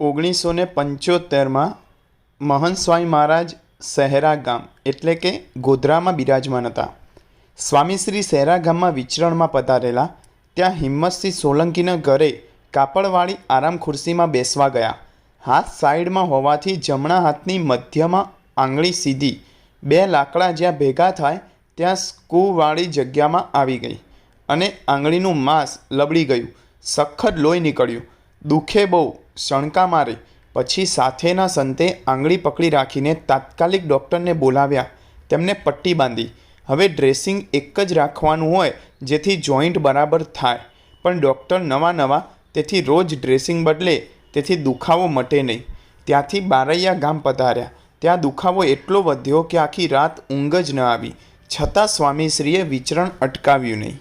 ઓગણીસો ને પંચોતેરમાં મહંત સ્વામી મહારાજ સહેરા ગામ, એટલે કે ગોધરામાં બિરાજમાન હતા. સ્વામી શ્રી શહેરા ગામમાં વિચરણમાં પધારેલા, ત્યાં હિંમતસિંહ સોલંકીના ઘરે કાપડવાળી આરામ ખુરશીમાં બેસવા ગયા. હાથ સાઈડમાં હોવાથી જમણા હાથની મધ્યમાં આંગળી સીધી. બે લાકડા જ્યાં ભેગા થાય, ત્યાં સ્કૂવાળી જગ્યામાં આવી ગઈ અને આંગળીનું માંસ લબડી ગયું. સખત લોહી નીકળ્યું. દુખે બહુ સણકા મારી. પછી સાથેના સંતે આંગળી પકડી રાખીને તાત્કાલિક ડૉક્ટરને બોલાવ્યા. તેમને પટ્ટી બાંધી. હવે ડ્રેસિંગ એક જ રાખવાનું હોય, જેથી જોઈન્ટ બરાબર થાય. પણ ડૉક્ટર નવા નવા, તેથી રોજ ડ્રેસિંગ બદલે, તેથી દુખાવો મટે નહીં. ત્યાંથી બારૈયા ગામ પધાર્યા. ત્યાં દુખાવો એટલો વધ્યો કે આખી રાત ઊંઘ જ ન આવી. છતાં સ્વામીશ્રીએ વિચરણ અટકાવ્યું નહીં.